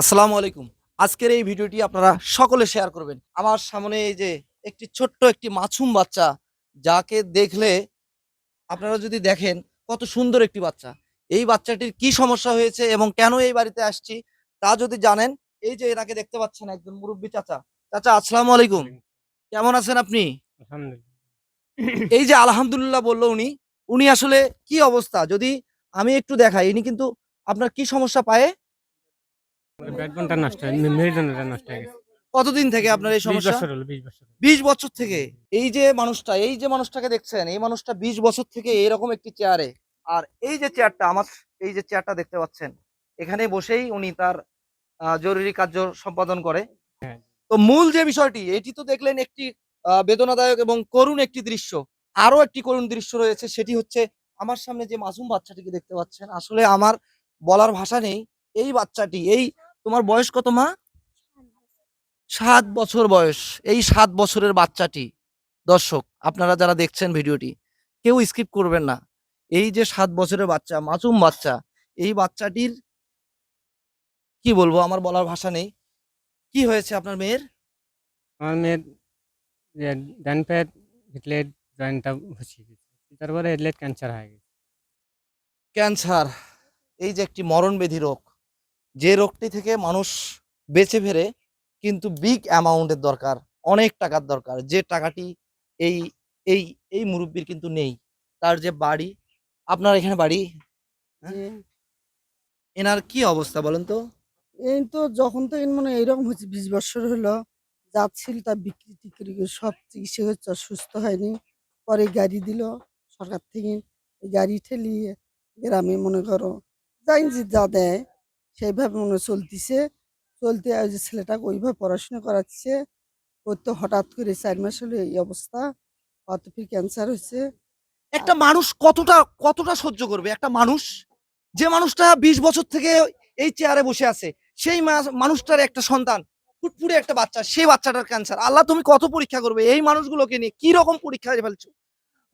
আসসালামু আলাইকুম। আজকের এই ভিডিওটি আপনারা সকলে শেয়ার করবেন। আমার সামনে এই যে একটি ছোট্ট একটি মাছুম বাচ্চা যাকে দেখলে আপনারা যদি দেখেন কত সুন্দর একটি বাচ্চা। এই বাচ্চাটির কি সমস্যা হয়েছে এবং কেন এই বাড়িতে আসছি তা যদি জানেন এই যে এনাকে দেখতে পাচ্ছেন একজন মুরব্বী চাচা। চাচা আসসালামু আলাইকুম। কেমন আছেন আপনি? এই যে আলহামদুলিল্লাহ বলল উনি উনি আসলে কি অবস্থা? যদি আমি একটু দেখাই ইনি কিন্তু আপনার কি সমস্যা পায়ে? ব্যাটবলটা নষ্ট হয় মেরুদণ্ডটা নষ্ট হয়ে গেছে। কতদিন থেকে আপনার এই সমস্যা? বছর হলো বিশ বছর হলো। বিশ বছর থেকে? এই যে মানুষটা এই যে মানুষটাকে দেখছেন এই মানুষটা বিশ বছর থেকে এরকম একটি চেয়ারে। আর এই যে চেয়ারটা আমার এই যে চেয়ারটা দেখতে পাচ্ছেন এখানে বসেই উনি তার জরুরি কার্য সম্পাদন করে। হ্যাঁ। তো মূল যে বিষয়টি এটি তো দেখলেন একটি আহ, বেদনাদায়ক এবং করুণ একটি দৃশ্য। আরও একটি করুণ দৃশ্য রয়েছে সেটি হচ্ছে আমার সামনে যে মাসুম বাচ্চাটিকে দেখতে পাচ্ছেন। আসলে আমার বলার ভাষা নেই। এই বাচ্চাটি এই তোমার বয়স কত মা? সাত বছর বয়স। এই সাত বছরের বাচ্চাটি। দর্শক আপনারা যারা দেখছেন ভিডিওটি কেউ স্কিপ করবেন না। এই যে সাত বছরের বাচ্চা মাসুম বাচ্চা এই বাচ্চাটির কি বলব আমার বলার ভাষা নেই। কি হয়েছে আপনার মেয়ের? আমার মেয়ের ডান পায়ের জয়েন্টটা গেছে। তারপরে ক্যান্সার হয়ে গেছে। ক্যান্সার। এই যে একটি মরণবেধি রোগ। যে রোগটি থেকে মানুষ বেঁচে ফেরে কিন্তু বিগ অ্যামাউন্টের দরকার অনেক টাকার দরকার। যে টাকাটি এই এই এই মুরব্বীর কিন্তু নেই। তার যে বাড়ি আপনার এখানে বাড়ি? হ্যাঁ? এনার কি অবস্থা বলেন তো? এই তো যখন থেকে মানে এইরকম হচ্ছে বিশ বছর হলো যাচ্ছিল তা বিক্রি টিক্রি করে সব চিকিৎসা হচ্ছে সুস্থ হয়নি। পরে গাড়ি দিল সরকার থেকে গাড়ি ঠেলিয়ে গ্রামে মনে করো যাই যে যা দেয়। সেইভাবে মনে চলতিছে। চলতে ওই যে ছেলেটাকে ওইভাবে পড়াশোনা করাচ্ছে। ওর তো হঠাৎ করে চার মাস হলো এই অবস্থা। অত ফির ক্যান্সার হয়েছে। একটা মানুষ কতটা কতটা সহ্য করবে? একটা মানুষ? যে মানুষটা বিশ বছর থেকে এই চেয়ারে বসে আছে সেই মানুষটার একটা সন্তান ফুটফুটে একটা বাচ্চা সেই বাচ্চাটার ক্যান্সার আল্লাহ তুমি কত পরীক্ষা করবে? এই মানুষগুলোকে নিয়ে কি রকম পরীক্ষা ফেলছো?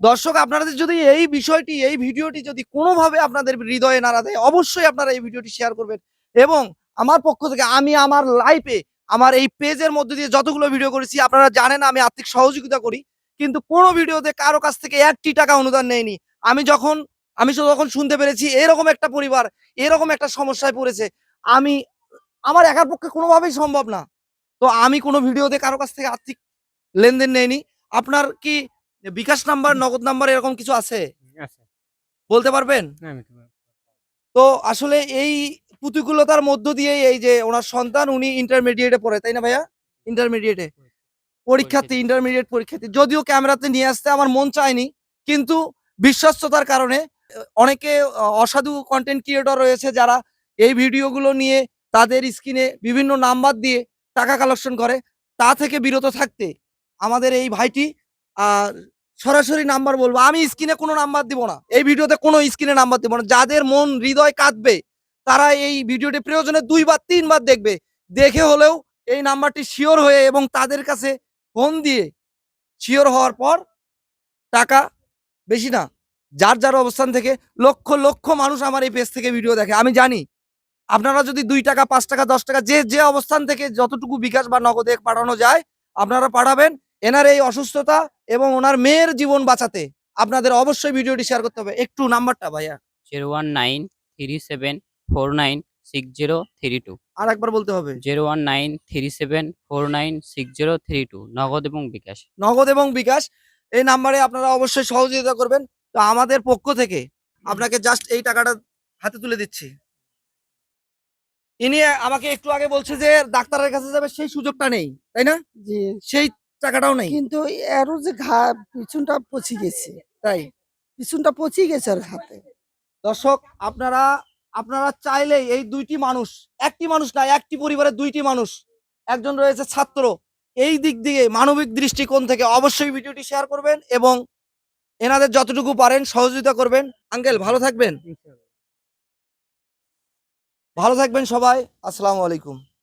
দর্শক আপনাদের যদি এই বিষয়টি এই ভিডিওটি যদি কোনোভাবে আপনাদের হৃদয়ে নাড়া দেয় অবশ্যই আপনারা এই ভিডিওটি শেয়ার করবেন। এবং আমার পক্ষ থেকে আমি আমার লাইফে আমার এই পেজের মধ্যে দিয়ে যতগুলো ভিডিও করেছি আপনারা জানেন আমি আর্থিক সহযোগিতা করি কিন্তু কোনো ভিডিওতে কারও কাছ থেকে একটি টাকা অনুদান নেয়নি। আমি যখন আমি যখন শুনতে পেরেছি এরকম একটা পরিবার এরকম একটা সমস্যায় পড়েছে আমি আমার একার পক্ষে কোনোভাবেই সম্ভব না। তো আমি কোনো ভিডিওতে কারও কাছ থেকে আর্থিক লেনদেন নেইনি আপনার কি বিকাশ নাম্বার নগদ নাম্বার এরকম কিছু আছে? বলতে পারবেন? বলব। তো আসলে এই প্রতিকূলতার মধ্য দিয়ে এই যে ওনার সন্তান উনি ইন্টারমিডিয়েটে পড়ে তাই না ভাইয়া? ইন্টারমিডিয়েটে পরীক্ষার্থী ইন্টারমিডিয়েট পরীক্ষার্থী। যদিও ক্যামেরাতে নিয়ে আসতে আমার মন চায়নি কিন্তু বিশ্বস্ততার কারণে অনেকে অসাধু কন্টেন্ট ক্রিয়েটর রয়েছে যারা এই ভিডিওগুলো নিয়ে তাদের স্ক্রিনে বিভিন্ন নাম্বার দিয়ে টাকা কালেকশন করে। তা থেকে বিরত থাকতে আমাদের এই ভাইটি আর সরাসরি নাম্বার বলব আমি স্ক্রিনে কোনো নাম্বার দিব না। এই ভিডিওতে কোনো স্ক্রিনে নাম্বার দিব না। যাদের মন হৃদয় কাঁদবে তারা এই ভিডিওটি প্রয়োজনে দুইবার, তিনবার দেখবে। দেখে হলেও এই নাম্বারটি শিওর হয়ে এবং তাদের কাছে ফোন দিয়ে শিওর হওয়ার পর টাকা বেশি না। যার যার অবস্থান থেকে লক্ষ লক্ষ মানুষ আমার এই পেজ থেকে ভিডিও দেখে। আমি জানি আপনারা যদি দুই টাকা, পাঁচ টাকা, দশ টাকা যে যে অবস্থান থেকে যতটুকু বিকাশ বা নগদে পাঠানো যায়, আপনারা পাঠাবেন এনার এই অসুস্থতা এবং ওনার মেয়ের জীবন বাঁচাতে। আপনাদের অবশ্যই ভিডিওটি শেয়ার করতে হবে। একটু নাম্বারটা ভাইয়া। Zero one nine three seven four nine six zero three two. আর একবার বলতে হবে। Zero one nine three seven four nine six zero three two Nagad এবং বিকাশ। নগদ এবং বিকাশ এই নাম্বারে আপনারা অবশ্যই সহযোগিতা করবেন। তো আমাদের পক্ষ থেকে আপনাকে জাস্ট এই টাকাটা হাতে তুলে দিচ্ছি। ইনি আমাকে একটু আগে বলছে যে ডাক্তারের কাছে যাবে সেই সুযোগটা নেই তাই না? যে সেই টাকাটাও নেই। কিন্তু এরও যে ঘা পিছনটা পচি গেছে। তাই। পিছনটা পচি গেছে আর হাতে। দর্শক আপনারা আপনারা চাইলেই এই দুইটি মানুষ একটি মানুষ না একটি পরিবারের দুইটি মানুষ একজন রয়েছে ছাত্র এই দিক দিয়ে মানবিক দৃষ্টিকোণ থেকে অবশ্যই ভিডিওটি শেয়ার করবেন এবং এনাদের যতটুকু পারেন সহযোগিতা করবেন। আঙ্কেল ভালো থাকবেন? ভালো থাকবেন সবাই। আসসালামু আলাইকুম।